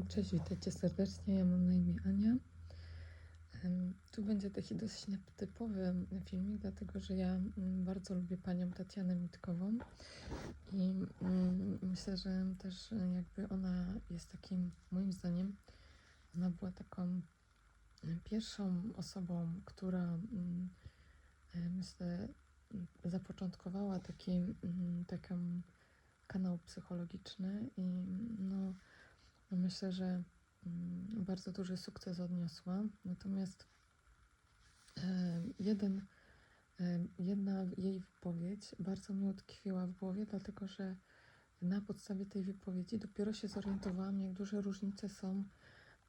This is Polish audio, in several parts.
Cześć, witajcie serdecznie. Ja mam na imię Ania. Tu będzie taki dosyć nietypowy filmik, dlatego że ja mm, bardzo lubię panią Tatianę Mitkową i mm, myślę, że też e, jakby ona jest takim, moim zdaniem, ona była taką pierwszą osobą, która mm, e, myślę zapoczątkowała taki taką kanał psychologiczny i no no Myślę, że mm, bardzo duży sukces odniosła. Natomiast e, jeden, e, jedna jej wypowiedź bardzo mi utkwiła w głowie, dlatego że na podstawie tej wypowiedzi dopiero się zorientowałam, jak duże różnice są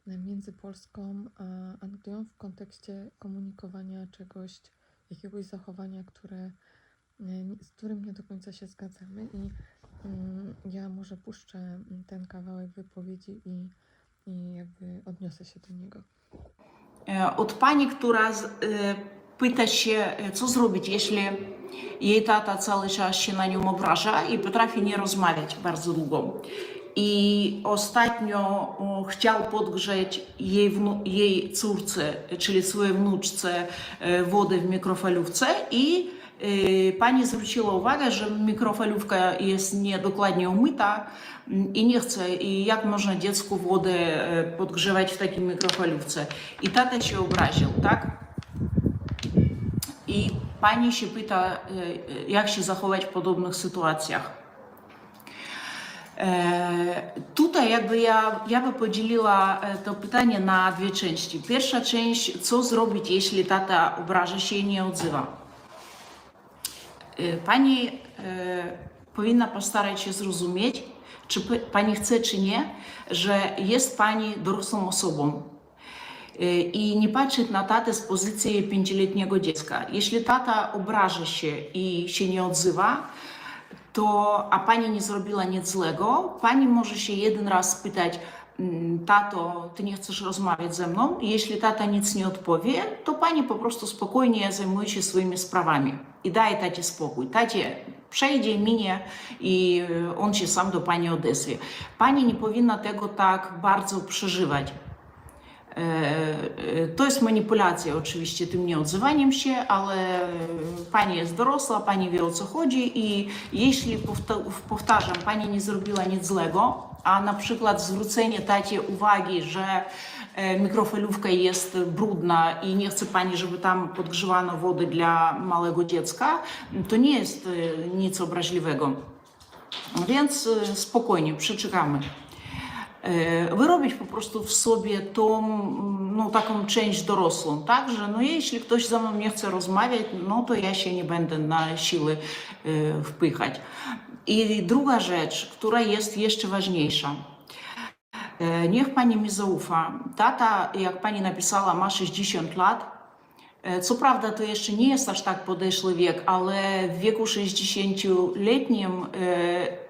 między Polską a Anglią w kontekście komunikowania czegoś, jakiegoś zachowania, które, e, z którym nie do końca się zgadzamy. I Ja może puszczę mm, ten kawałek wypowiedzi i, i jakby odniosę się do niego. E, Od pani, która e, pyta się, e, co zrobić, jeśli jej tata cały czas się na nią obraża i potrafi nie rozmawiać bardzo długo. I ostatnio chciał podgrzeć jej, jej córce, czyli swojej wnuczce, wodę w mikrofalówce i pani zwróciła uwagę, że mikrofalówka jest niedokładnie umyta mm, i nie chce, i jak można dziecku wodę e, podgrzewać w takiej mikrofalówce. I tata się obraził, tak? I pani się pyta, e, e, jak się zachować w podobnych sytuacjach. Tutaj jakby ja, ja by podzieliła to pytanie na dwie części. Pierwsza część, co zrobić, jeśli tata obraża się i nie odzywa. E, Pani e, powinna postarać się zrozumieć, czy pani chce, czy nie, że jest pani dorosłą osobą. E, I nie patrzeć na tatę z pozycji pięcioletniego dziecka. Jeśli tata obraża się i się nie odzywa, to, a pani nie zrobiła nic złego, pani może się jeden raz spytać, "Mm, tato, ty nie chcesz rozmawiać ze mną? Jeśli tata nic nie odpowie, to pani po prostu spokojnie zajmuje się swoimi sprawami i daje tacie spokój. Tacie przejdzie, minie i on się sam do pani odezwie. Pani nie powinna tego tak bardzo przeżywać. E, e, To jest manipulacja oczywiście tym nieodzywaniem się, ale pani jest dorosła, pani wie o co chodzi i jeśli powta- powtarzam, pani nie zrobiła nic złego, a na przykład zwrócenie tacie uwagi, że e, mikrofalówka jest brudna i nie chce pani, żeby tam podgrzewano wodę dla małego dziecka, to nie jest e, nic obraźliwego. Więc e, spokojnie, przeczekamy. Wyrobić po prostu w sobie tą no, taką część dorosłą, tak, że no jeśli ktoś ze mną nie chce rozmawiać, no to ja się nie będę na siły wpychać. I druga rzecz, która jest jeszcze ważniejsza. E, Niech pani mi zaufa. Tata, jak pani napisała, ma 60 lat. E, Co prawda to jeszcze nie jest aż tak podeszły wiek, ale w wieku 60-letnim e,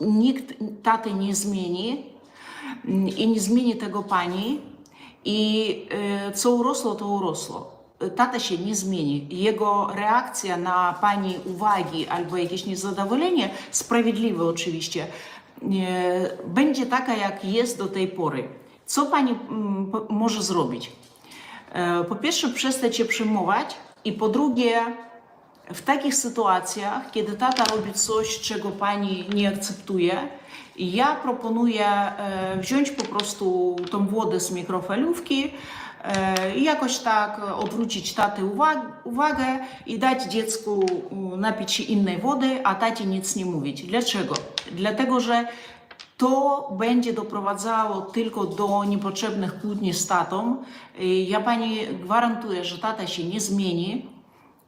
nikt taty nie zmieni mm, i nie zmieni tego pani. I co urosło, to urosło. Tata się nie zmieni. Jego reakcja na pani uwagi albo jakieś niezadowolenie, sprawiedliwe oczywiście, e, będzie taka, jak jest do tej pory. Co pani mm, może zrobić? E, Po pierwsze, przestać się przejmować, i po drugie, w takich sytuacjach, kiedy tata robi coś, czego pani nie akceptuje, ja proponuję e, wziąć po prostu tą wodę z mikrofalówki i jakoś tak odwrócić taty uwag- uwagę i dać dziecku napić się innej wody, a tacie nic nie mówić. Dlaczego? Dlatego, że to będzie doprowadzało tylko do niepotrzebnych kłótni z tatą. I Ja pani gwarantuję, że tata się nie zmieni.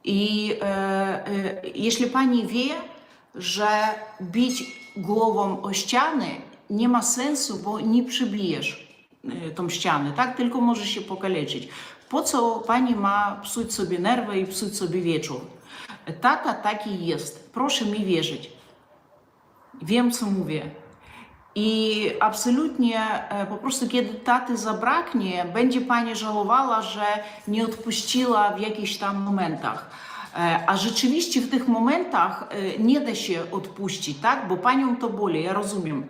I e, e, jeśli pani wie, że bić głową o ściany nie ma sensu, bo nie przybijesz e, tą ścianę, tak? Tylko może się pokaleczyć. Po co pani ma psuć sobie nerwy i psuć sobie wieczór? Tata taki jest. Proszę mi wierzyć. Wiem, co mówię. I absolutnie e, po prostu, kiedy taty zabraknie, będzie pani żałowała, że nie odpuściła w jakichś tam momentach. E, A rzeczywiście w tych momentach e, nie da się odpuścić, tak? Bo panią to boli, ja rozumiem.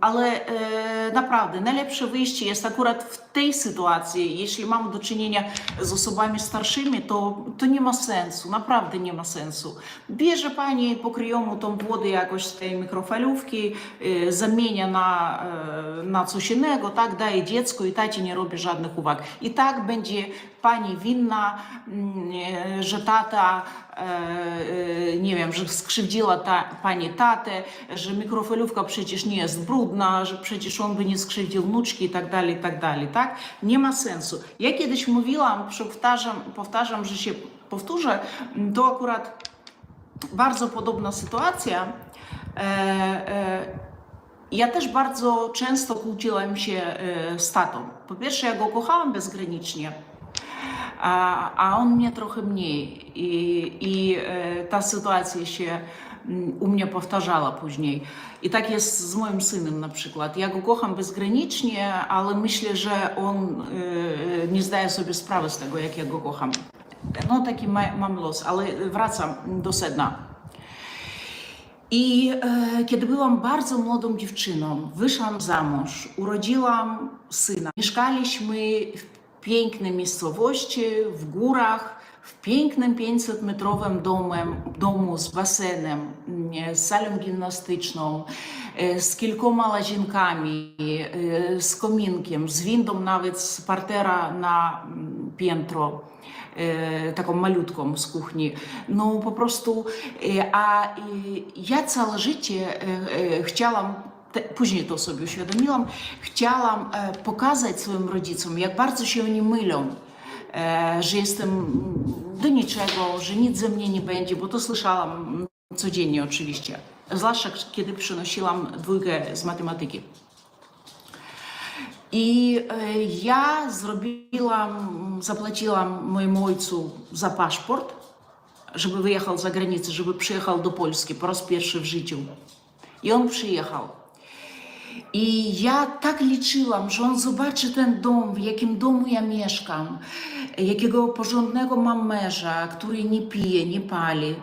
Ale e, naprawdę najlepsze wyjście jest akurat w tej sytuacji, jeśli mamy do czynienia z osobami starszymi, to, to nie ma sensu, naprawdę nie ma sensu. Bierze pani pokryjomu tą wodę jakoś z tej mikrofalówki, e, zamienia na, e, na coś innego, tak, daje dziecku i taci nie robi żadnych uwag. I tak będzie pani winna, mm, e, że tata, e, e, nie wiem, że skrzywdziła ta, pani tatę, że mikrofalówka przecież nie jest brudna, że przecież on by nie skrzywdził wnuczki i tak dalej, i tak dalej, tak? Nie ma sensu. Ja kiedyś mówiłam, powtarzam, powtarzam, że się powtórzę, to akurat bardzo podobna sytuacja. E, e, ja też bardzo często kłóciłam się e, z tatą. Po pierwsze, ja go kochałam bezgranicznie, a, a on mnie trochę mniej. I, i e, ta sytuacja się u mnie powtarzała później. I tak jest z moim synem na przykład. Ja go kocham bezgranicznie, ale myślę, że on e, nie zdaje sobie sprawy z tego, jak ja go kocham. No taki ma, mam los, ale wracam do sedna. I e, kiedy byłam bardzo młodą dziewczyną, wyszłam za mąż, urodziłam syna. Mieszkaliśmy w pięknej miejscowości, w górach, pięknym 500-metrowym domem, domu z basenem, z salą gimnastyczną, e, z kilkoma łazinkami, e, z kominkiem, z windą nawet z partera na mm, piętro e, taką malutką z kuchni. No po prostu, a ja całe życie chciałam, później to sobie uświadomiłam, chciałam pokazać swoim rodzicom, jak bardzo się oni mylą. E, że jestem do niczego, że nic ze mnie nie będzie, bo to słyszałam codziennie oczywiście. Zwłaszcza kiedy przynosiłam dwójkę z matematyki. I e, ja zrobiłam, zapłaciłam mojemu ojcu za paszport, żeby wyjechał za granicę, żeby przyjechał do Polski po raz pierwszy w życiu. I on przyjechał. I ja tak liczyłam, że on zobaczy ten dom, w jakim domu ja mieszkam, jakiego porządnego mam męża, który nie pije, nie pali,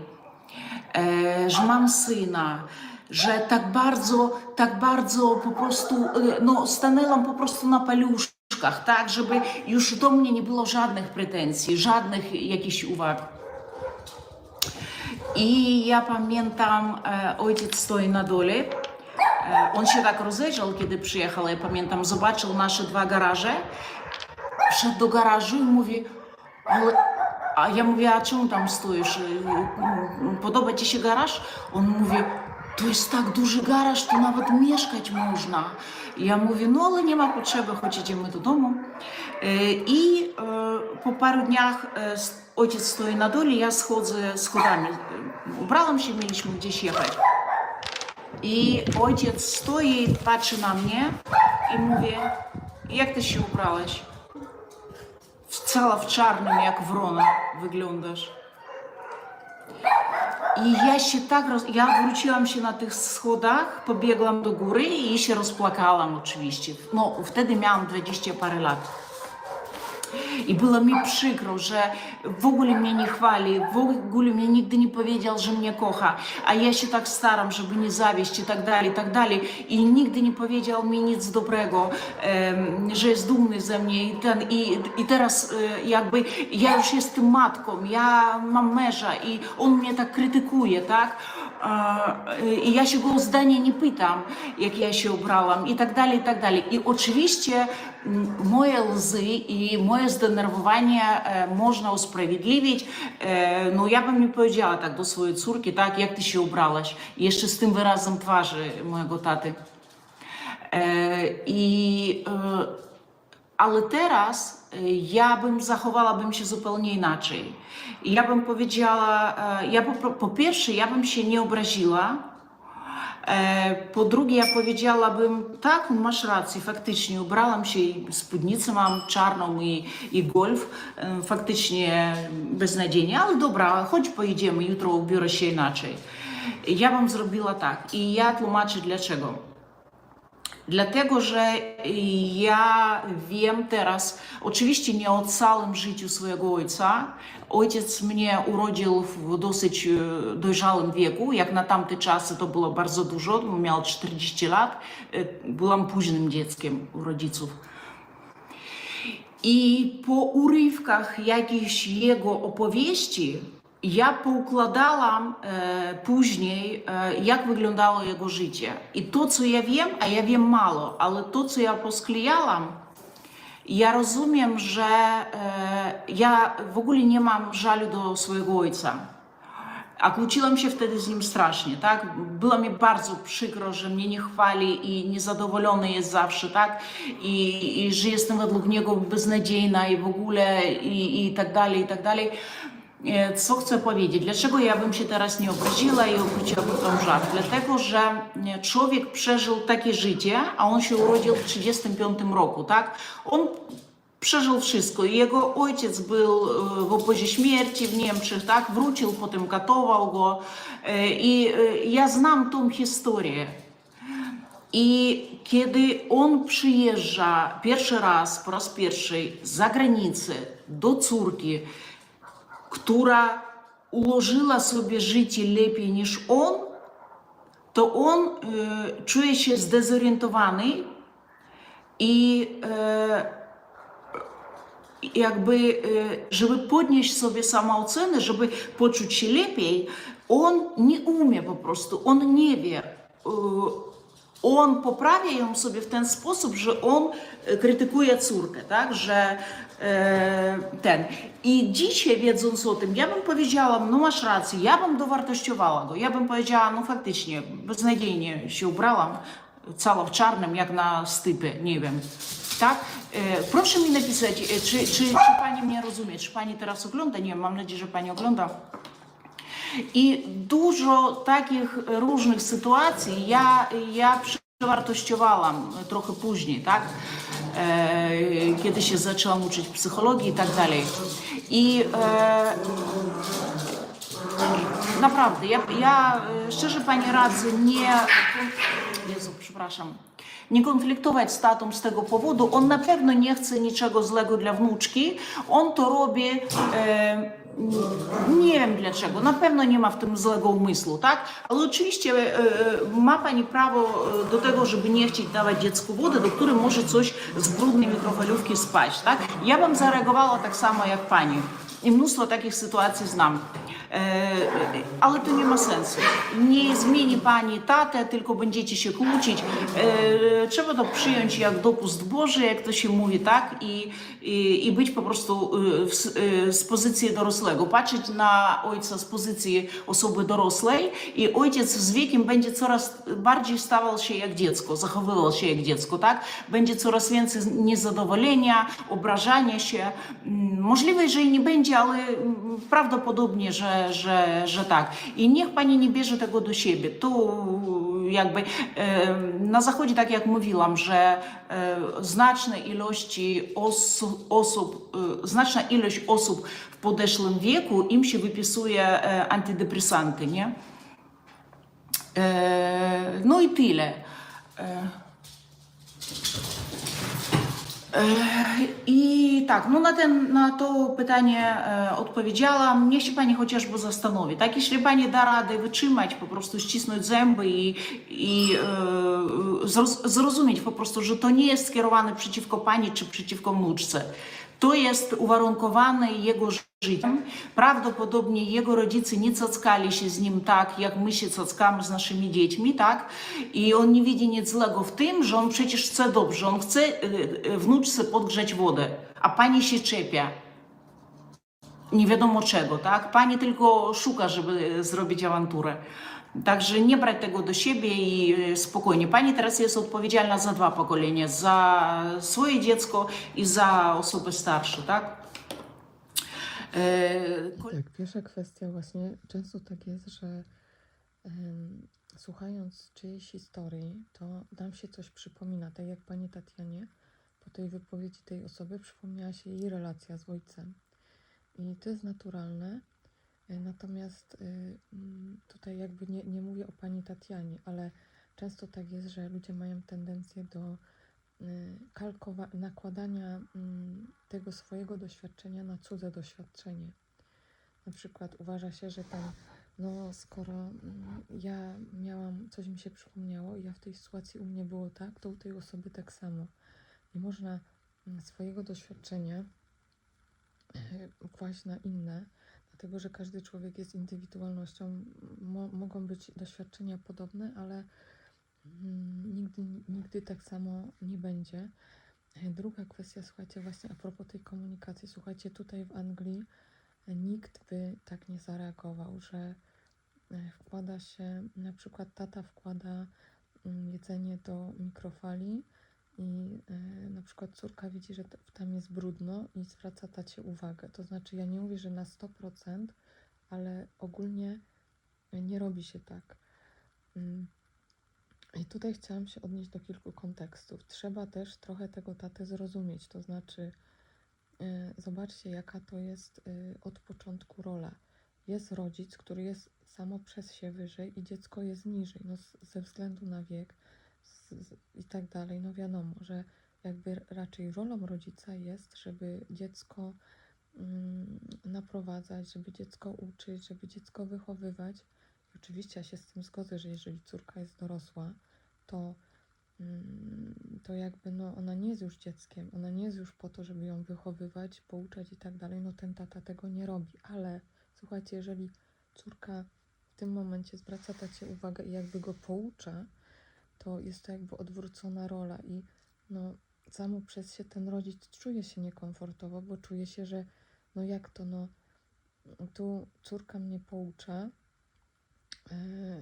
e, że mam syna, że tak bardzo, tak bardzo po prostu, e, no stanęłam po prostu na paluszkach, tak, żeby już do mnie nie było żadnych pretensji, żadnych jakichś uwag. I ja pamiętam, e, ojciec stoi na dole, On się tak rozejrzał, kiedy przyjechał, ja pamiętam, zobaczył nasze dwa garaże, wszedł do garażu i mówi, ale... A ja mówię, a czemu tam stoisz? E, Podoba ci się garaż? On mówi, to jest tak duży garaż, tu nawet mieszkać można. Ja mówię, no ale nie ma potrzeby, choć idziemy do domu. E, I e, po paru dniach e, ojciec stoi na dole, ja schodzę schodami. E, Ubrałam się, mieliśmy gdzieś jechać. I ojciec stoi, patrzy na mnie i mówi, jak ty się ubrałeś? Cała w czarnym, jak wrona wyglądasz. I ja się tak roz... Ja wróciłam się na tych schodach, pobiegłam do góry i się rozpłakałam oczywiście. No, wtedy miałam 20 parę lat. I było mi przykro, że w ogóle mnie nie chwali, w ogóle mnie nigdy nie powiedział, że mnie kocha, a ja się tak staram, żeby nie zawieść i tak dalej, i tak dalej. I nigdy nie powiedział mi nic dobrego, że jest dumny ze mnie i, teraz jakby ja już jestem matką, ja mam męża i on mnie tak krytykuje, tak? I ja się go o zdanie nie pytam, jak ja się ubrałam i tak dalej, i tak dalej. I oczywiście moje łzy i moje zdenerwowanie e, można usprawiedliwić. No ja bym nie powiedziała tak do swojej córki, tak, jak ty się ubrałaś. Jeszcze z tym wyrazem twarzy mojego taty. I, ale teraz ja bym zachowałabym się zupełnie inaczej. Ja bym powiedziała, ja po, po pierwsze, ja bym się nie obraziła. E, Po drugie, ja powiedziałabym, tak, masz rację, faktycznie ubrałam się i spódnicę mam czarną i, i golf, e, faktycznie beznadziejnie, ale dobra, chodź pojedziemy, jutro ubiorę się inaczej. Ja bym zrobiła tak i ja tłumaczę dlaczego. Dlatego, że ja wiem teraz, oczywiście nie o całym życiu swojego ojca. Ojciec mnie urodził w dosyć e, dojrzałym wieku, jak na tamte czasy to było bardzo dużo, miał 40 lat, E, byłam późnym dzieckiem u rodziców. I po urywkach jakichś jego opowieści ja poukładałam e, później, e, jak wyglądało jego życie. I to, co ja wiem, a ja wiem mało, ale to, co ja posklejałam, ja rozumiem, że e, ja w ogóle nie mam żalu do swojego ojca. A kłóciłam się wtedy z nim strasznie, tak? Było mi bardzo przykro, że mnie nie chwali i niezadowolony jest zawsze, tak? I, i że jestem według niego beznadziejna i w ogóle i, i tak dalej, i tak dalej. E, Co chcę powiedzieć? Dlaczego ja bym się teraz nie obraziła i obróciła potem żart? Dlatego, że e, człowiek przeżył takie życie, a on się urodził w 1935 roku, tak? On przeżył wszystko. Jego ojciec był e, w obozie śmierci w Niemczech, tak? Wrócił, potem katował go. I ja znam tą historię. I kiedy on przyjeżdża pierwszy raz, po raz pierwszy z zagranicy do córki, która ułożyła sobie życie lepiej niż on, to on e, czuje się zdezorientowany i e, jakby, e, żeby podnieść sobie samoocenę, żeby poczuć się lepiej, on nie umie po prostu, on nie wie. E, On poprawia ją sobie w ten sposób, że on e, krytykuje córkę, tak, że e, ten. I dzisiaj wiedząc o tym, ja bym powiedziała, no masz rację, ja bym dowartościowała go, ja bym powiedziała, no faktycznie, beznadziejnie się ubrałam, cała w czarnym, jak na stypie, nie wiem. Tak? E, proszę mi napisać, e, czy, czy, czy pani mnie rozumie, czy pani teraz ogląda? Nie wiem, mam nadzieję, że pani ogląda. I dużo takich różnych sytuacji ja, ja przewartościowałam trochę później, tak? E, kiedy się zaczęłam uczyć psychologii i tak dalej. I e, naprawdę, ja, ja e, szczerze Pani radzę nie... Jezu, przepraszam. Nie konfliktować z tatą z tego powodu. On na pewno nie chce niczego złego dla wnuczki. On to robi... E, nie wiem dlaczego, na pewno nie ma w tym złego umysłu, tak? Ale oczywiście e, ma Pani prawo e, do tego, żeby nie chcieć dawać dziecku wody, do której może coś z brudnej mikrofalówki spać, tak? Ja bym zareagowała tak samo jak Pani. I mnóstwo takich sytuacji znam. E, ale to nie ma sensu. Nie zmieni pani tatę, tylko będziecie się kłócić. E, trzeba to przyjąć jak dopust Boży, jak to się mówi, tak? I, i, i być po prostu e, w, z pozycji dorosłego. Patrzeć na ojca z pozycji osoby dorosłej i ojciec z wiekiem będzie coraz bardziej stawał się jak dziecko, zachowywał się jak dziecko, tak? Będzie coraz więcej niezadowolenia, obrażania się. Mm, Możliwe, że i nie będzie, ale mm, prawdopodobnie, że, że, że tak. I niech pani nie bierze tego do siebie. Tu jakby na zachodzie, tak jak mówiłam, że e, znaczne ilości osu, osób, e, znaczna ilość osób w podeszłym wieku im się wypisuje e, antydepresanty, nie? No i tyle. I tak, no na, ten, na to pytanie e, odpowiedziałam. Niech się Pani chociażby zastanowi. Tak, jeśli Pani da radę wytrzymać, po prostu ścisnąć zęby i, i e, zroz, zrozumieć po prostu, że to nie jest skierowane przeciwko Pani czy przeciwko wnuczce. To jest uwarunkowane jego życiem. Prawdopodobnie jego rodzice nie cackali się z nim tak, jak my się cackamy z naszymi dziećmi, tak? I on nie widzi nic złego w tym, że on przecież chce dobrze, on chce y, y, wnuczce podgrzać wodę, a pani się czepia. Nie wiadomo czego, tak? Pani tylko szuka, żeby zrobić awanturę. Także nie brać tego do siebie i y, spokojnie. Pani teraz jest odpowiedzialna za dwa pokolenia, za swoje dziecko i za osoby starsze, tak? E, Tak, pierwsza kwestia właśnie, często tak jest, że em, słuchając czyjejś historii, to nam się coś przypomina, tak jak pani Tatianie, po tej wypowiedzi tej osoby przypomniała się jej relacja z ojcem. I to jest naturalne, e, natomiast y, mm, tutaj jakby nie, nie mówię o pani Tatianie, ale często tak jest, że ludzie mają tendencję do kalkowa- nakładania mm, tego swojego doświadczenia na cudze doświadczenie. Na przykład uważa się, że tam, no skoro mm, ja miałam, coś mi się przypomniało i ja w tej sytuacji u mnie było tak, to u tej osoby tak samo. Nie można mm, swojego doświadczenia e, kłaść na inne, dlatego że każdy człowiek jest indywidualnością. Mo- mogą być doświadczenia podobne, ale nigdy, nigdy tak samo nie będzie. E, Druga kwestia, słuchajcie, właśnie a propos tej komunikacji, słuchajcie, tutaj w Anglii e, nikt by tak nie zareagował, że e, wkłada się, na przykład tata wkłada mm, jedzenie do mikrofali i na przykład córka widzi, że tam jest brudno i zwraca tacie uwagę. To znaczy, ja nie mówię, że na 100%, ale ogólnie nie robi się tak. I tutaj chciałam się odnieść do kilku kontekstów. Trzeba też trochę tego tatę zrozumieć, to znaczy, e, zobaczcie, jaka to jest e, od początku rola. Jest rodzic, który jest samo przez się wyżej i dziecko jest niżej, no ze względu na wiek z, z, i tak dalej. No wiadomo, że jakby raczej rolą rodzica jest, żeby dziecko mm, naprowadzać, żeby dziecko uczyć, żeby dziecko wychowywać. I oczywiście ja się z tym zgodzę, że jeżeli córka jest dorosła, to, mm, to jakby no, ona nie jest już dzieckiem, ona nie jest już po to, żeby ją wychowywać, pouczać i tak dalej. No ten tata tego nie robi, ale słuchajcie, jeżeli córka w tym momencie zwraca tacie uwagę i jakby go poucza, to jest to jakby odwrócona rola. I no samo przez się ten rodzic czuje się niekomfortowo, bo czuje się, że no jak to no tu córka mnie poucza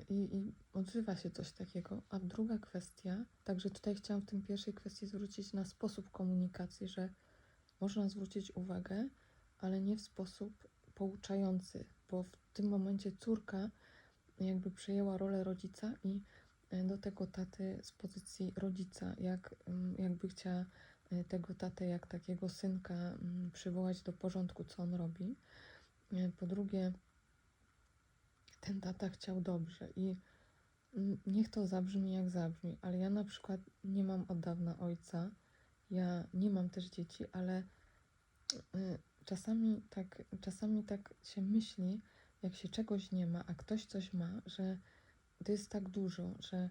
i, i odzywa się coś takiego. A druga kwestia, także tutaj chciałam w tym pierwszej kwestii zwrócić na sposób komunikacji, że można zwrócić uwagę, ale nie w sposób pouczający, bo w tym momencie córka jakby przejęła rolę rodzica i e, do tego taty z pozycji rodzica, jak mm, jakby chciała e, tego tatę jak takiego synka mm, przywołać do porządku, co on robi. E, Po drugie, ten tata chciał dobrze i niech to zabrzmi jak zabrzmi, ale ja na przykład nie mam od dawna ojca, ja nie mam też dzieci, ale y, czasami tak, czasami tak się myśli, jak się czegoś nie ma, a ktoś coś ma, że to jest tak dużo, że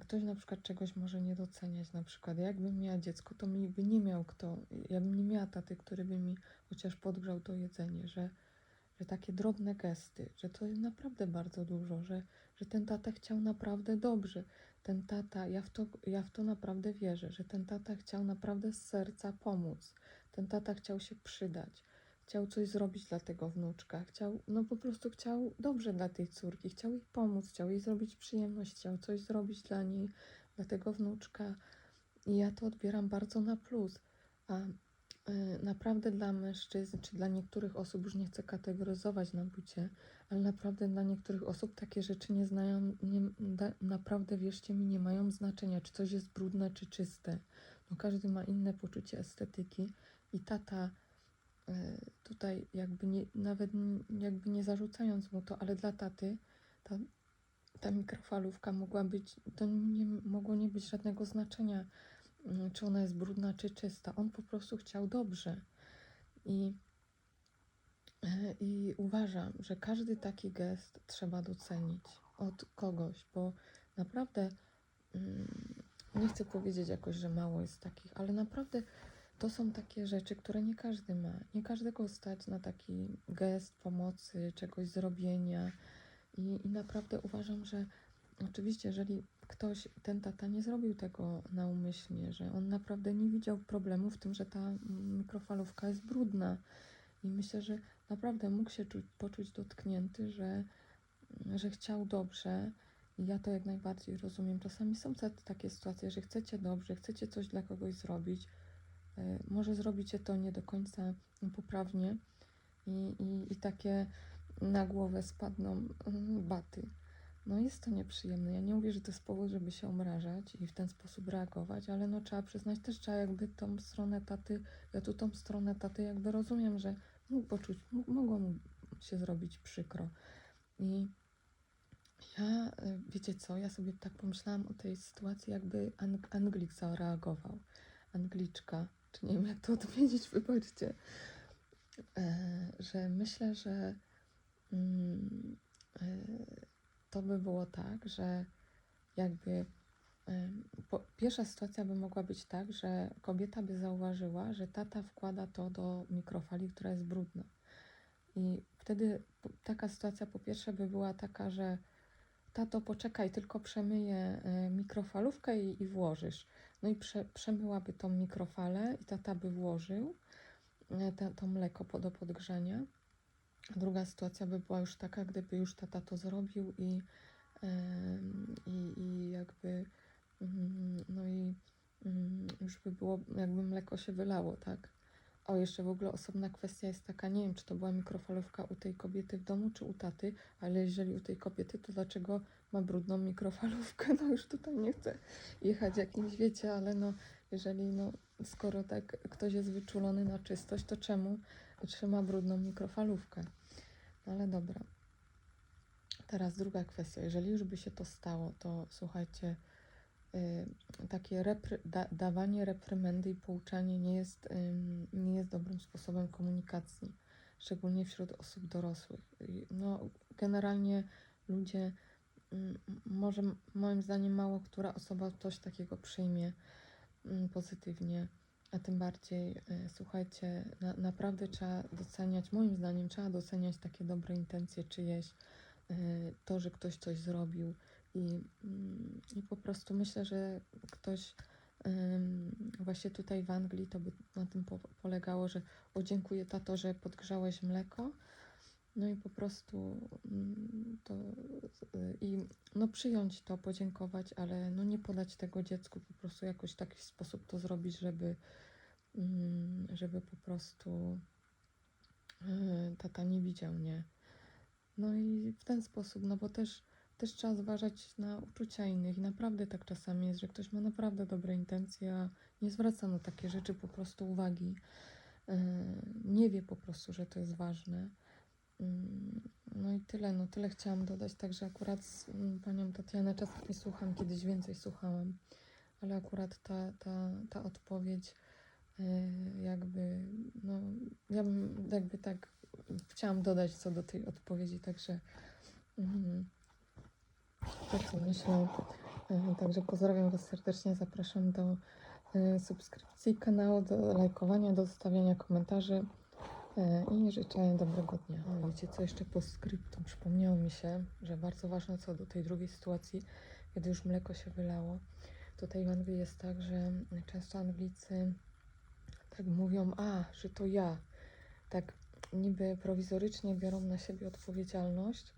ktoś na przykład czegoś może nie doceniać, na przykład jakbym miała dziecko, to mi by nie miał kto, ja bym nie miała taty, który by mi chociaż podgrzał to jedzenie, że, że takie drobne gesty, że to jest naprawdę bardzo dużo, że, że ten tata chciał naprawdę dobrze, ten tata, ja w, to, ja w to naprawdę wierzę, że ten tata chciał naprawdę z serca pomóc, ten tata chciał się przydać, chciał coś zrobić dla tego wnuczka, chciał, no po prostu chciał dobrze dla tej córki, chciał jej pomóc, chciał jej zrobić przyjemność, chciał coś zrobić dla niej, dla tego wnuczka. I ja to odbieram bardzo na plus, a naprawdę dla mężczyzn, czy dla niektórych osób, już nie chcę kategoryzować na bucie, ale naprawdę dla niektórych osób takie rzeczy nie znają, nie, da, naprawdę wierzcie mi, nie mają znaczenia, czy coś jest brudne, czy czyste. No każdy ma inne poczucie estetyki i tata y, tutaj jakby nie, nawet jakby nie zarzucając mu to, ale dla taty ta, ta mikrofalówka mogła być, to nie mogło nie być żadnego znaczenia, czy ona jest brudna, czy czysta. On po prostu chciał dobrze. I, e, I uważam, że każdy taki gest trzeba docenić od kogoś, bo naprawdę mm, nie chcę powiedzieć jakoś, że mało jest takich, ale naprawdę to są takie rzeczy, które nie każdy ma. Nie każdego stać na taki gest pomocy, czegoś zrobienia. I, I naprawdę uważam, że oczywiście, jeżeli ktoś, ten tata nie zrobił tego naumyślnie, że on naprawdę nie widział problemu w tym, że ta mikrofalówka jest brudna. I myślę, że naprawdę mógł się czuć, poczuć dotknięty, że, że chciał dobrze. I ja to jak najbardziej rozumiem. Czasami są takie sytuacje, że chcecie dobrze, chcecie coś dla kogoś zrobić. e, Może zrobicie to nie do końca poprawnie i, i, i takie na głowę spadną mm, baty. No jest to nieprzyjemne. Ja nie mówię, że to jest powód, żeby się obrażać i w ten sposób reagować, ale no trzeba przyznać też trzeba jakby tą stronę taty, ja tu tą stronę taty jakby rozumiem, że mógł poczuć, mógł, mogło mu się zrobić przykro. I Ja, y, wiecie co, ja sobie tak pomyślałam o tej sytuacji, jakby Ang- Anglik zareagował. Angliczka, czy nie wiem jak to odmienić, wybaczcie. E, że myślę, że mm, to by było tak, że jakby po, pierwsza sytuacja by mogła być tak, że kobieta by zauważyła, że tata wkłada to do mikrofali, która jest brudna. I wtedy taka sytuacja po pierwsze by była taka, że tato poczekaj, tylko przemyję e, mikrofalówkę i, i włożysz. No i prze, przemyłaby tą mikrofalę i tata by włożył e, te, to mleko do podgrzania. Druga sytuacja by była już taka, gdyby już tata to zrobił i, i, i jakby mm, no i mm, już by było, jakby mleko się wylało, tak? O, jeszcze w ogóle osobna kwestia jest taka, nie wiem, czy to była mikrofalówka u tej kobiety w domu, czy u taty, ale jeżeli u tej kobiety, to dlaczego ma brudną mikrofalówkę? No już tutaj nie chcę jechać jakimś, wiecie, ale no, jeżeli, no, skoro tak ktoś jest wyczulony na czystość, to czemu trzyma brudną mikrofalówkę? Ale dobra. Teraz druga kwestia. Jeżeli już by się to stało, to słuchajcie, y, takie repry, da, dawanie reprymendy i pouczanie nie jest, nie jest dobrym sposobem komunikacji, szczególnie wśród osób dorosłych. I, No, generalnie ludzie, może moim zdaniem mało która osoba coś takiego przyjmie pozytywnie, a tym bardziej, y, słuchajcie, na, naprawdę trzeba doceniać, moim zdaniem trzeba doceniać takie dobre intencje czyjeś, y, to, że ktoś coś zrobił i, mm, i po prostu myślę, że ktoś właśnie tutaj w Anglii to by na tym po, polegało, że o dziękuję tato, że podgrzałeś mleko. No i po prostu mm, to y, i no przyjąć to, podziękować, ale no nie podać tego dziecku, po prostu jakoś w taki sposób to zrobić, żeby, mm, żeby po prostu y, tata nie widział, nie? No i w ten sposób, no bo też, też trzeba zważać na uczucia innych i naprawdę tak czasami jest, że ktoś ma naprawdę dobre intencje, a nie zwraca na takie rzeczy po prostu uwagi. Yy, Nie wie po prostu, że to jest ważne. Mm, No i tyle, no tyle chciałam dodać, także akurat z mm, panią Tatianę czasami słucham, kiedyś więcej słuchałam, ale akurat ta, ta, ta odpowiedź yy, jakby, no ja bym jakby tak chciałam dodać co do tej odpowiedzi, także to co myślę. Także pozdrawiam Was serdecznie, zapraszam do yy, subskrypcji kanału, do lajkowania, do zostawiania komentarzy i życzę dobrego dnia. O, Wiecie co jeszcze po skryptum? Przypomniało mi się, że bardzo ważne co do tej drugiej sytuacji, kiedy już mleko się wylało. Tutaj w Anglii jest tak, że często Anglicy tak mówią, a, że to ja. Tak niby prowizorycznie biorą na siebie odpowiedzialność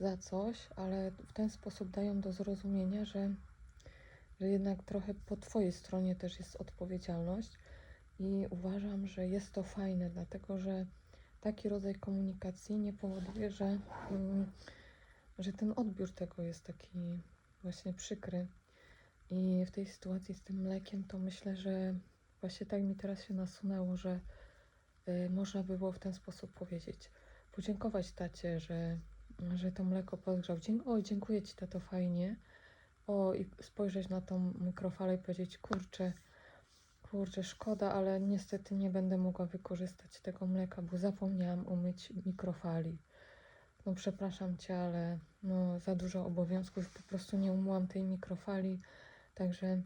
za coś, ale w ten sposób dają do zrozumienia, że, że jednak trochę po Twojej stronie też jest odpowiedzialność. I uważam, że jest to fajne, dlatego że taki rodzaj komunikacji nie powoduje, że, mm, że ten odbiór tego jest taki właśnie przykry. I w tej sytuacji z tym mlekiem, to myślę, że właśnie tak mi teraz się nasunęło, że y, można by było w ten sposób powiedzieć. Podziękować tacie, że, że to mleko podgrzał. O, dziękuję ci, tato, fajnie. O, i spojrzeć na tą mikrofalę i powiedzieć, kurczę, kurczę, szkoda, ale niestety nie będę mogła wykorzystać tego mleka, bo zapomniałam umyć mikrofali. No przepraszam cię, ale no, za dużo obowiązków, po prostu nie umyłam tej mikrofali, także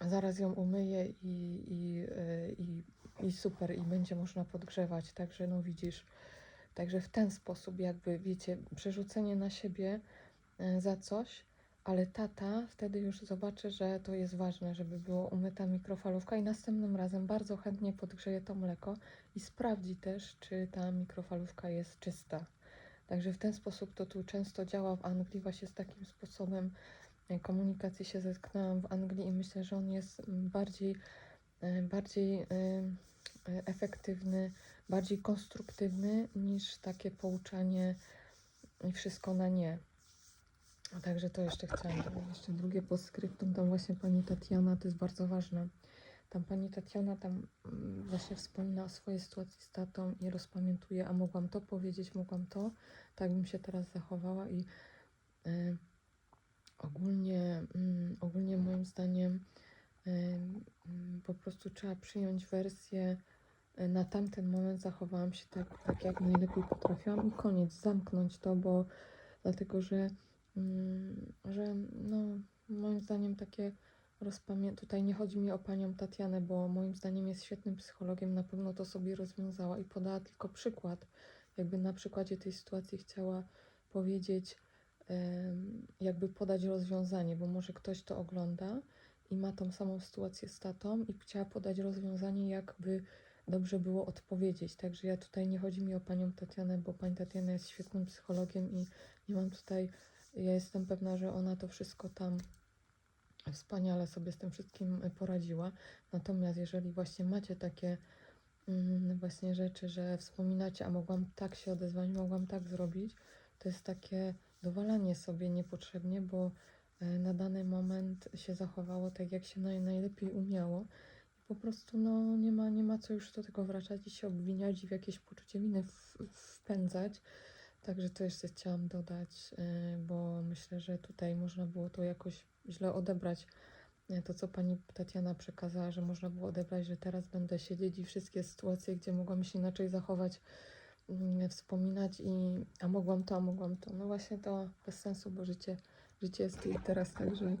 zaraz ją umyję i, i, y, i, i super, i będzie można podgrzewać. Także no widzisz, także w ten sposób jakby, wiecie, przerzucenie na siebie y, za coś, ale tata wtedy już zobaczy, że to jest ważne, żeby było umyta mikrofalówka i następnym razem bardzo chętnie podgrzeje to mleko i sprawdzi też, czy ta mikrofalówka jest czysta. Także w ten sposób to tu często działa w Anglii, właśnie z takim sposobem e, komunikacji się zetknęłam w Anglii i myślę, że on jest mm, bardziej, e, bardziej e, efektywny, bardziej konstruktywny niż takie pouczanie i wszystko na nie. A Także to jeszcze chciałam. Jeszcze drugie postscriptum, tam właśnie pani Tatiana, to jest bardzo ważne. Tam pani Tatiana tam mm, właśnie wspomina o swojej sytuacji z tatą i rozpamiętuje, a mogłam to powiedzieć, mogłam to, tak bym się teraz zachowała i Y, Ogólnie, mm, ogólnie moim zdaniem y, mm, po prostu trzeba przyjąć wersję y, na tamten moment zachowałam się tak, tak jak najlepiej potrafiłam i koniec, zamknąć to, bo dlatego, że, że no, moim zdaniem takie rozpamię... Tutaj nie chodzi mi o panią Tatianę, bo moim zdaniem jest świetnym psychologiem, na pewno to sobie rozwiązała i podała tylko przykład. Jakby na przykładzie tej sytuacji chciała powiedzieć, jakby podać rozwiązanie, bo może ktoś to ogląda i ma tą samą sytuację z tatą i chciała podać rozwiązanie, jakby dobrze było odpowiedzieć. Także ja tutaj nie chodzi mi o panią Tatianę, bo pani Tatiana jest świetnym psychologiem i nie mam tutaj, ja jestem pewna, że ona to wszystko tam wspaniale sobie z tym wszystkim y, poradziła. Natomiast jeżeli właśnie macie takie mm, właśnie rzeczy, że wspominacie, a mogłam tak się odezwać, mogłam tak zrobić, to jest takie dowalanie sobie niepotrzebnie, bo e, na dany moment się zachowało tak, jak się naj, najlepiej umiało. I po prostu no, nie, ma, nie ma co już do tego wracać i się obwiniać i w jakieś poczucie winy w, wpędzać. Także to jeszcze chciałam dodać, e, bo myślę, że tutaj można było to jakoś źle odebrać. e, To, co pani Tatiana przekazała, że można było odebrać, że teraz będę siedzieć i wszystkie sytuacje, gdzie mogłam się inaczej zachować, mm, wspominać i a mogłam to, a mogłam to. No właśnie to bez sensu, bo życie, życie jest tu i teraz, także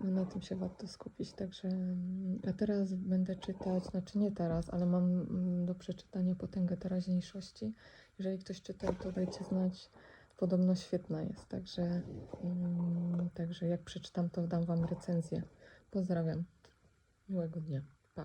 na tym się warto skupić. Także mm, a teraz będę czytać, znaczy nie teraz, ale mam mm, do przeczytania Potęgę teraźniejszości. Jeżeli ktoś czytał, to dajcie znać. Podobno świetna jest, także, mm, także jak przeczytam, to dam Wam recenzję. Pozdrawiam. Miłego dnia. Pa.